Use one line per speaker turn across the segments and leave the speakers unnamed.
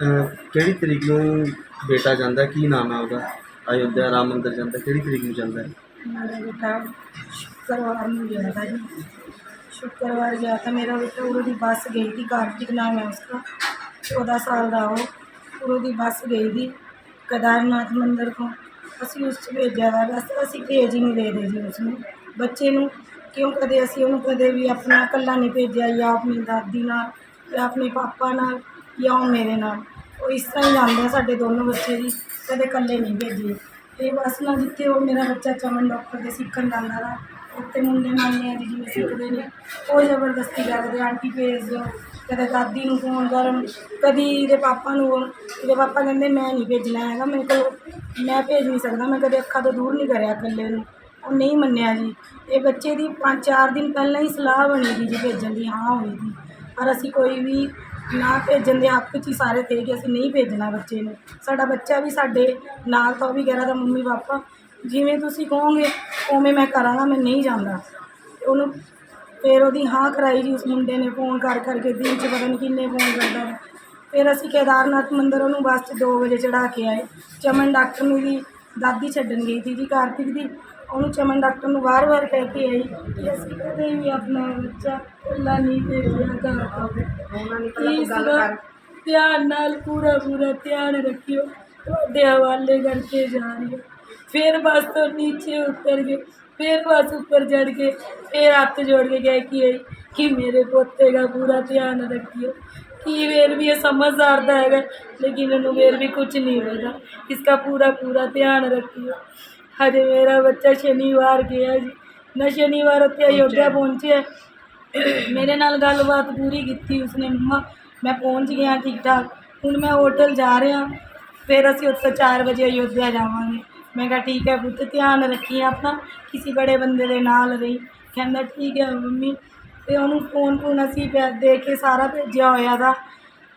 ਕਿਹੜੀ ਤਰੀਕ ਨੂੰ ਬੇਟਾ ਜਾਂਦਾ ਕੀ ਨਾਮ ਹੈ ਉਹਦਾ ਅਯੋਧਿਆ ਰਾਮ ਮੰਦਿਰ ਜਾਂਦਾ ਕਿਹੜੀ ਤਰੀਕ ਨੂੰ ਜਾਂਦਾ ਹੈ
मेरा बेटा शुक्रवार में गया था जी शुक्रवार गया था मेरा बेटा उड़ो की बस गई थी कार्तिक नाम है उसका चौदह साल का वो उड़ो की बस गई थी केदारनाथ मंदिर को ਅਸੀਂ ਉਸ 'ਚ ਭੇਜਿਆ ਵਾ ਬਸ ਅਸੀਂ ਭੇਜ ਹੀ ਨਹੀਂ ਦੇ ਦੇ ਜੀ ਉਸਨੂੰ ਬੱਚੇ ਨੂੰ ਕਿਉਂ ਕਦੇ ਅਸੀਂ ਉਹਨੂੰ ਕਦੇ ਵੀ ਆਪਣਾ ਇਕੱਲਾ ਨਹੀਂ ਭੇਜਿਆ ਜਾਂ ਆਪਣੀ ਦਾਦੀ ਨਾਲ ਜਾਂ ਆਪਣੇ ਪਾਪਾ ਨਾਲ ਜਾਂ ਉਹ ਮੇਰੇ ਨਾਲ ਉਹ ਇਸ ਤਰ੍ਹਾਂ ਹੀ ਜਾਂਦੇ ਆ ਸਾਡੇ ਦੋਨੋਂ ਬੱਚੇ ਜੀ, ਕਦੇ ਇਕੱਲੇ ਨਹੀਂ ਭੇਜੇ ਤੇ ਬਸ ਨਾ ਜਿੱਥੇ ਉਹ ਮੇਰਾ ਬੱਚਾ ਚਮਨ ਡਾਕਟਰ ਦੇ ਸਿੱਖਣ ਜਾਂਦਾ ਨਾ, ਉੱਥੇ ਮੁੰਡੇ ਮਾਨੇ ਆ ਜੀ ਜਿਵੇਂ ਸਿੱਖਦੇ ਨੇ, ਉਹ ਜ਼ਬਰਦਸਤੀ ਕਰਦੇ ਆਂਟੀ ਭੇਜ ਦਿਓ, ਕਦੇ ਦਾਦੀ ਨੂੰ ਫੋਨ ਕਰਨ ਕਦੀ ਇਹਦੇ ਪਾਪਾ ਨੂੰ ਇਹਦੇ ਪਾਪਾ ਕਹਿੰਦੇ ਮੈਂ ਨਹੀਂ ਭੇਜਣਾ ਹੈਗਾ, ਮੇਰੇ ਕੋਲ ਮੈਂ ਭੇਜ ਨਹੀਂ ਸਕਦਾ, ਮੈਂ ਕਦੇ ਅੱਖਾਂ ਤੋਂ ਦੂਰ ਨਹੀਂ ਕਰਿਆ ਇਕੱਲੇ ਨੂੰ। ਉਹ ਨਹੀਂ ਮੰਨਿਆ ਜੀ। ਇਹ ਬੱਚੇ ਦੀ ਪੰਜ ਚਾਰ ਦਿਨ ਪਹਿਲਾਂ ਹੀ ਸਲਾਹ ਬਣੀ ਦੀ ਜੀ ਭੇਜਣ ਦੀ, ਹਾਂ ਹੋਈ ਦੀ ਪਰ ਅਸੀਂ ਕੋਈ ਵੀ ਨਾ ਭੇਜਣ ਦੇ ਹੱਕ 'ਚ ਹੀ ਸਾਰੇ ਥੇ ਕਿ ਅਸੀਂ ਨਹੀਂ ਭੇਜਣਾ ਬੱਚੇ ਨੂੰ। ਸਾਡਾ ਬੱਚਾ ਵੀ ਸਾਡੇ ਨਾਲ ਤਾਂ ਉਹ ਵੀ ਕਹਿ ਰਿਹਾ ਤਾਂ ਮੰਮੀ ਪਾਪਾ, ਜਿਵੇਂ ਤੁਸੀਂ ਕਹੋਗੇ, ਉਵੇਂ ਮੈਂ ਕਰਾਂਗਾ, ਮੈਂ ਨਹੀਂ ਜਾਂਦਾ। ਉਹਨੂੰ ਫਿਰ ਉਹਦੀ ਹਾਂ ਕਰਾਈ ਜੀ ਉਸ ਮੁੰਡੇ ਨੇ ਫੋਨ ਕਰ ਕਰਕੇ, ਦਿਨ 'ਚ ਪਤਾ ਨਹੀਂ ਕਿੰਨੇ ਫੋਨ ਕਰਦਾ ਵਾ। ਫਿਰ ਅਸੀਂ ਕੇਦਾਰਨਾਥ ਮੰਦਿਰ ਉਹਨੂੰ ਬੱਸ 'ਚ 2 ਵਜੇ ਚੜਾ ਕੇ ਆਏ। ਚਮਨ ਡਾਕਟਰ ਨੂੰ ਵੀ ਦਾਦੀ ਛੱਡਣ ਗਈ ਸੀ ਜੀ, ਕਾਰਤਿਕ ਦੀ। ਉਹਨੂੰ ਚਮਨ ਡਾਕਟਰ ਨੂੰ ਵਾਰ-ਵਾਰ ਕਹਿ ਕੇ ਆਈ ਕਿ ਅਸੀਂ ਕਦੇ ਵੀ ਆਪਣਾ ਬੱਚਾ ਇਕੱਲਾ ਨਹੀਂ ਭੇਜਿਆ ਘਰ ਤੋਂ ਇਸ ਦਾ ਧਿਆਨ ਨਾਲ ਪੂਰਾ ਪੂਰਾ ਧਿਆਨ ਰੱਖਿਓ ਤੁਹਾਡੇ ਹਵਾਲੇ ਕਰਕੇ ਜਾ ਰਹੀ ਹੈ ਫਿਰ ਬਸ ਤੋਂ ਨੀਚੇ ਉਤਰ ਗਏ ਫਿਰ ਬਸ ਉੱਪਰ ਚੜ ਕੇ ਫਿਰ ਹੱਥ ਜੋੜ ਕੇ ਗਏ कि कि मेरे पोते का पूरा ध्यान रखियो कि वेर भी ये समझदार था है लेकिन इन्होंने वेर भी कुछ नहीं पता इसका पूरा पूरा ध्यान रखियो हजे मेरा बच्चा शनिवार गया जी मैं शनिवार उत्ते अयोध्या पहुंचे ਮੇਰੇ ਨਾਲ ਗੱਲਬਾਤ ਪੂਰੀ ਕੀਤੀ ਉਸਨੇ ਮੰਮਾ ਮੈਂ ਪਹੁੰਚ ਗਿਆ ਠੀਕ ਠਾਕ ਹੁਣ ਮੈਂ ਹੋਟਲ ਜਾ ਰਿਹਾ ਫਿਰ ਅਸੀਂ ਉੱਥੇ 4 ਵਜੇ ਅਯੋਧਿਆ ਜਾਵਾਂਗੇ ਮੈਂ ਕਿਹਾ ਠੀਕ ਹੈ ਪੁੱਤ ਧਿਆਨ ਰੱਖੀ ਆਪਣਾ ਕਿਸੇ ਬੜੇ ਬੰਦੇ ਦੇ ਨਾਲ ਰਹੀ ਕਹਿੰਦਾ ਠੀਕ ਹੈ ਮੰਮੀ ਤੇ ਉਹਨੂੰ ਫੋਨ ਫੋਨ ਅਸੀਂ ਪੈ- ਦੇ ਕੇ ਸਾਰਾ ਭੇਜਿਆ ਹੋਇਆ ਦਾ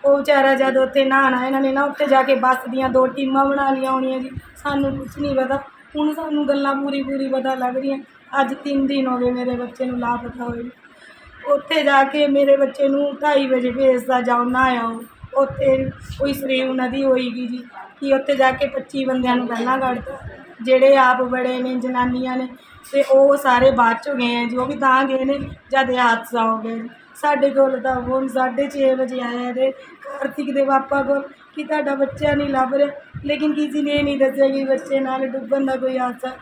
ਉਹ ਵਿਚਾਰਾ ਜਦ ਉੱਥੇ ਨਹਾਉਣਾ ਇਹਨਾਂ ਨੇ ਨਾ ਉੱਥੇ ਜਾ ਕੇ ਬੱਸ ਦੀਆਂ ਦੋ ਟੀਮਾਂ ਬਣਾ ਲਈਆਂ ਹੋਣੀਆਂ ਜੀ ਸਾਨੂੰ ਕੁਝ ਨਹੀਂ ਪਤਾ ਹੁਣ ਸਾਨੂੰ ਗੱਲਾਂ ਪੂਰੀ ਪੂਰੀ ਪਤਾ ਲੱਗ ਰਹੀਆਂ। ਅੱਜ 3 ਦਿਨ ਹੋ ਗਏ ਮੇਰੇ ਬੱਚੇ ਨੂੰ ਲਾਪਤਾ ਹੋਏ ਉੱਥੇ ਜਾ ਕੇ ਮੇਰੇ ਬੱਚੇ ਨੂੰ 2:30 ਵਜੇ ਭੇਜਦਾ ਜਾਓ, ਨਾ ਆਓ। ਉੱਥੇ ਕੋਈ ਸਰੀਰ ਨਦੀ ਹੋਏਗੀ ਜੀ। ਕਿ ਉੱਥੇ ਜਾ ਕੇ 25 ਬੰਦਿਆਂ ਨੂੰ ਪਹਿਲਾਂ ਕੱਢਤਾ। ਜਿਹੜੇ ਆਪ ਬੜੇ ਨੇ, ਜਨਾਨੀਆਂ ਨੇ ਅਤੇ ਉਹ ਸਾਰੇ ਬਾਅਦ ਚੋਂ ਗਏ ਹੈ ਜੀ, ਉਹ ਵੀ ਤਾਂ ਗਏ ਨੇ, ਜਦ ਇਹ ਹਾਦਸਾ ਹੋ ਗਿਆ ਜੀ। ਸਾਡੇ ਕੋਲ ਤਾਂ ਫੋਨ 6:30 ਵਜੇ ਆਇਆ ਤੇ ਕਾਰਤਿਕ ਦੇ ਪਾਪਾ ਕੋਲ, ਕਿ ਤੁਹਾਡਾ ਬੱਚਾ ਨਹੀਂ ਲੱਭ ਰਿਹਾ ਲੇਕਿਨ ਕਿਸੇ ਨੇ ਇਹ ਨਹੀਂ ਦੱਸਿਆ ਕਿ ਬੱਚੇ ਨਾਲ ਡੁੱਬਣ ਦਾ ਕੋਈ ਹਾਦਸਾ